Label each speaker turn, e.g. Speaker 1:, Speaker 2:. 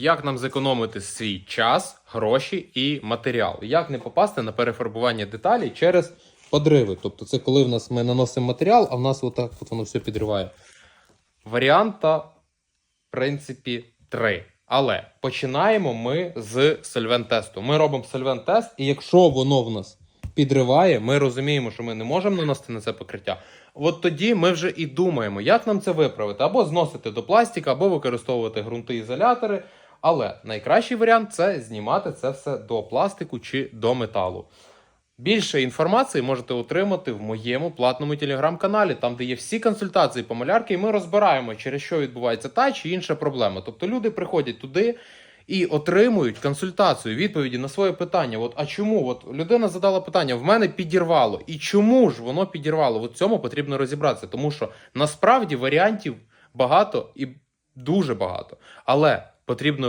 Speaker 1: як нам зекономити свій час, гроші і матеріал. Як не попасти на перефарбування деталей через подриви. Тобто, це коли в нас ми наносимо матеріал, а в нас отак от воно все підриває. Варіанта, в принципі, три. Але починаємо ми з сольвент-тесту. Ми робимо сольвент-тест, і якщо воно в нас підриває, ми розуміємо, що ми не можемо наносити на це покриття. От тоді ми вже і думаємо, як нам це виправити, або зносити до пластика, або використовувати ґрунти-ізолятори. Але найкращий варіант це знімати це все до пластику чи до металу. Більше інформації можете отримати в моєму платному телеграм-каналі, там де є всі консультації по малярки, і ми розбираємо, через що відбувається та чи інша проблема. Тобто люди приходять туди і отримують консультацію, відповіді на своє питання. От а чому? От людина задала питання: в мене підірвало. І чому ж воно підірвало? От цьому потрібно розібратися, тому що насправді варіантів багато і дуже багато. Але потрібно